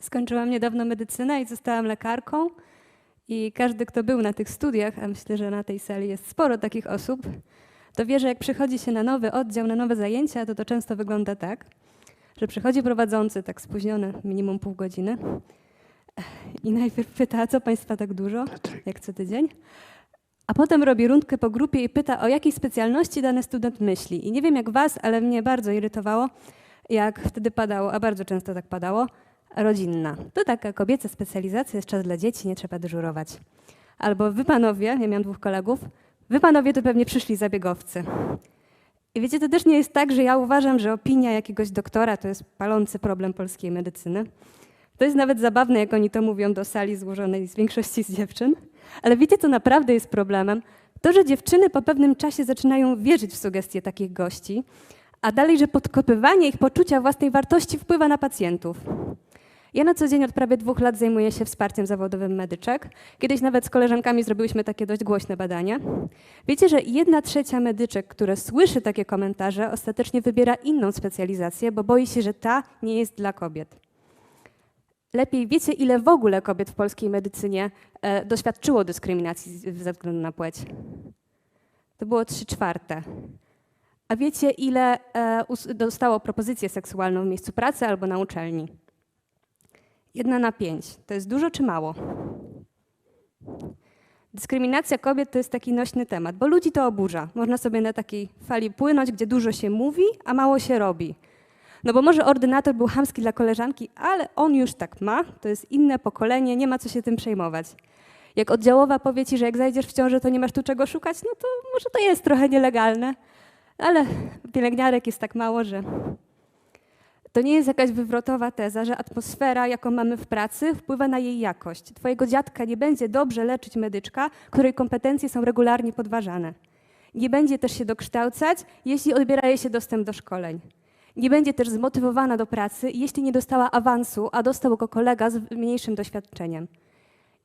Skończyłam niedawno medycynę i zostałam lekarką. I każdy, kto był na tych studiach, a myślę, że na tej sali jest sporo takich osób, to wie, że jak przychodzi się na nowy oddział, na nowe zajęcia, to to często wygląda tak, że przychodzi prowadzący, tak spóźniony, minimum pół godziny, i najpierw pyta, co Państwa tak dużo, jak co tydzień? A potem robi rundkę po grupie i pyta, o jakiej specjalności dany student myśli. I nie wiem jak Was, ale mnie bardzo irytowało, jak wtedy padało, a bardzo często tak padało, rodzinna. To taka kobieca specjalizacja, jest czas dla dzieci, nie trzeba dyżurować. Albo wy panowie, ja miałam dwóch kolegów, wy panowie to pewnie przyszli zabiegowcy. I wiecie, to też nie jest tak, że ja uważam, że opinia jakiegoś doktora to jest palący problem polskiej medycyny. To jest nawet zabawne, jak oni to mówią do sali złożonej z większości z dziewczyn. Ale wiecie, co naprawdę jest problemem? To, że dziewczyny po pewnym czasie zaczynają wierzyć w sugestie takich gości, a dalej, że podkopywanie ich poczucia własnej wartości wpływa na pacjentów. Ja na co dzień od prawie dwóch lat zajmuję się wsparciem zawodowym medyczek. Kiedyś nawet z koleżankami zrobiłyśmy takie dość głośne badanie. Wiecie, że jedna trzecia medyczek, które słyszy takie komentarze, ostatecznie wybiera inną specjalizację, bo boi się, że ta nie jest dla kobiet. Lepiej wiecie, ile w ogóle kobiet w polskiej medycynie e, doświadczyło dyskryminacji ze względu na płeć? To było 3 czwarte. A wiecie, ile e, dostało propozycję seksualną w miejscu pracy albo na uczelni? Jedna na pięć. To jest dużo czy mało? Dyskryminacja kobiet to jest taki nośny temat, bo ludzi to oburza. Można sobie na takiej fali płynąć, gdzie dużo się mówi, a mało się robi. No bo może ordynator był chamski dla koleżanki, ale on już tak ma, to jest inne pokolenie, nie ma co się tym przejmować. Jak oddziałowa powie ci, że jak zajdziesz w ciążę, to nie masz tu czego szukać, no to może to jest trochę nielegalne, ale pielęgniarek jest tak mało, że to nie jest jakaś wywrotowa teza, że atmosfera, jaką mamy w pracy, wpływa na jej jakość. Twojego dziadka nie będzie dobrze leczyć medyczka, której kompetencje są regularnie podważane. Nie będzie też się dokształcać, jeśli odbiera jej się dostęp do szkoleń. Nie będzie też zmotywowana do pracy, jeśli nie dostała awansu, a dostał go kolega z mniejszym doświadczeniem.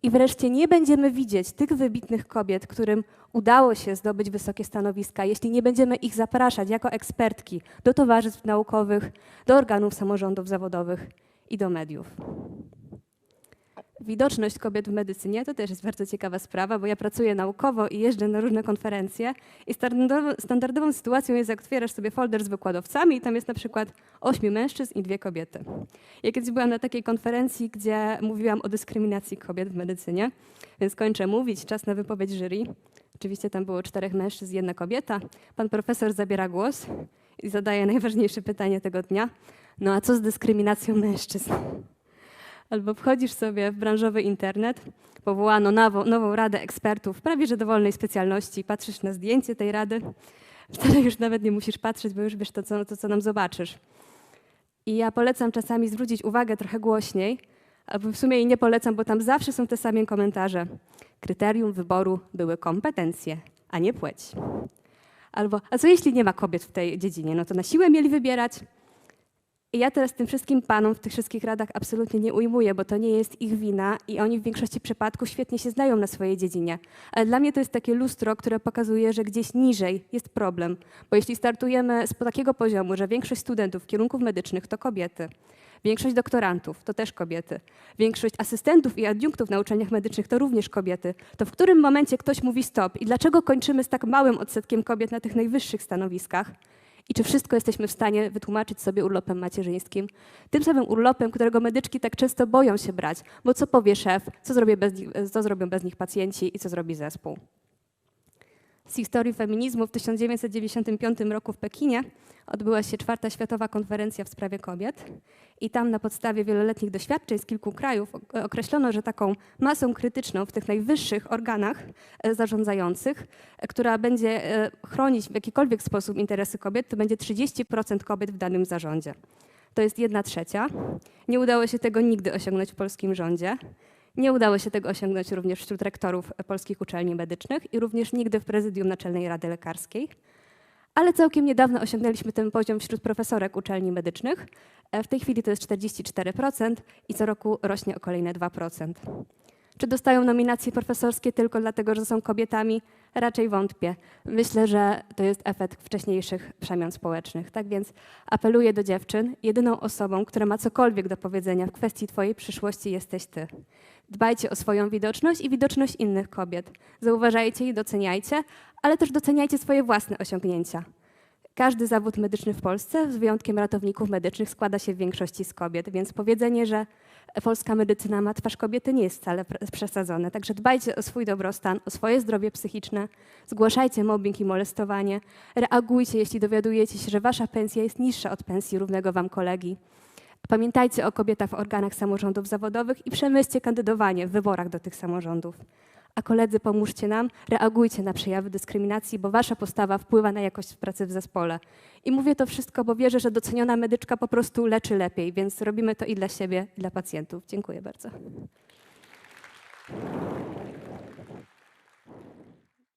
I wreszcie nie będziemy widzieć tych wybitnych kobiet, którym udało się zdobyć wysokie stanowiska, jeśli nie będziemy ich zapraszać jako ekspertki do towarzystw naukowych, do organów samorządów zawodowych i do mediów. Widoczność kobiet w medycynie to też jest bardzo ciekawa sprawa, bo ja pracuję naukowo i jeżdżę na różne konferencje i standardową, standardową sytuacją jest, jak otwierasz sobie folder z wykładowcami i tam jest na przykład ośmiu mężczyzn i dwie kobiety. Ja kiedyś byłam na takiej konferencji, gdzie mówiłam o dyskryminacji kobiet w medycynie, więc kończę mówić, czas na wypowiedź jury. Oczywiście tam było czterech mężczyzn, jedna kobieta. Pan profesor zabiera głos i zadaje najważniejsze pytanie tego dnia. No a co z dyskryminacją mężczyzn? Albo wchodzisz sobie w branżowy internet, powołano nową, nową radę ekspertów prawie że dowolnej specjalności, patrzysz na zdjęcie tej rady, wtedy już nawet nie musisz patrzeć, bo już wiesz to, co, to, co nam zobaczysz. I ja polecam czasami zwrócić uwagę trochę głośniej, albo w sumie i nie polecam, bo tam zawsze są te same komentarze. Kryterium wyboru były kompetencje, a nie płeć. Albo, a co jeśli nie ma kobiet w tej dziedzinie? No to na siłę mieli wybierać. I ja teraz tym wszystkim panom w tych wszystkich radach absolutnie nie ujmuję, bo to nie jest ich wina i oni w większości przypadków świetnie się znają na swojej dziedzinie. Ale dla mnie to jest takie lustro, które pokazuje, że gdzieś niżej jest problem. Bo jeśli startujemy z takiego poziomu, że większość studentów kierunków medycznych to kobiety, większość doktorantów to też kobiety, większość asystentów i adiunktów na uczelniach medycznych to również kobiety, to w którym momencie ktoś mówi stop i dlaczego kończymy z tak małym odsetkiem kobiet na tych najwyższych stanowiskach? I czy wszystko jesteśmy w stanie wytłumaczyć sobie urlopem macierzyńskim? Tym samym urlopem, którego medyczki tak często boją się brać, bo co powie szef, co, zrobię bez nich, co zrobią bez nich pacjenci i co zrobi zespół. Z historii feminizmu w 1995 roku w Pekinie odbyła się czwarta światowa konferencja w sprawie kobiet i tam na podstawie wieloletnich doświadczeń z kilku krajów ok- określono, że taką masą krytyczną w tych najwyższych organach e, zarządzających, e, która będzie e, chronić w jakikolwiek sposób interesy kobiet, to będzie 30% kobiet w danym zarządzie. To jest jedna trzecia. Nie udało się tego nigdy osiągnąć w polskim rządzie. Nie udało się tego osiągnąć również wśród rektorów polskich uczelni medycznych i również nigdy w prezydium Naczelnej Rady Lekarskiej. Ale całkiem niedawno osiągnęliśmy ten poziom wśród profesorek uczelni medycznych. E, W tej chwili to jest 44% i co roku rośnie o kolejne 2%. Czy dostają nominacje profesorskie tylko dlatego, że są kobietami? Raczej wątpię. Myślę, że to jest efekt wcześniejszych przemian społecznych. Tak więc apeluję do dziewczyn. Jedyną osobą, która ma cokolwiek do powiedzenia w kwestii Twojej przyszłości jesteś Ty. Dbajcie o swoją widoczność i widoczność innych kobiet. Zauważajcie i doceniajcie, ale też doceniajcie swoje własne osiągnięcia. Każdy zawód medyczny w Polsce, z wyjątkiem ratowników medycznych, składa się w większości z kobiet, więc powiedzenie, że polska medycyna ma twarz kobiety nie jest wcale przesadzone. Także dbajcie o swój dobrostan, o swoje zdrowie psychiczne, zgłaszajcie mobbing i molestowanie, reagujcie, jeśli dowiadujecie się, że wasza pensja jest niższa od pensji równego wam kolegi. Pamiętajcie o kobietach w organach samorządów zawodowych i przemyślcie kandydowanie w wyborach do tych samorządów. A koledzy, pomóżcie nam, reagujcie na przejawy dyskryminacji, bo wasza postawa wpływa na jakość pracy w zespole. I mówię to wszystko, bo wierzę, że doceniona medyczka po prostu leczy lepiej, więc robimy to i dla siebie, i dla pacjentów. Dziękuję bardzo.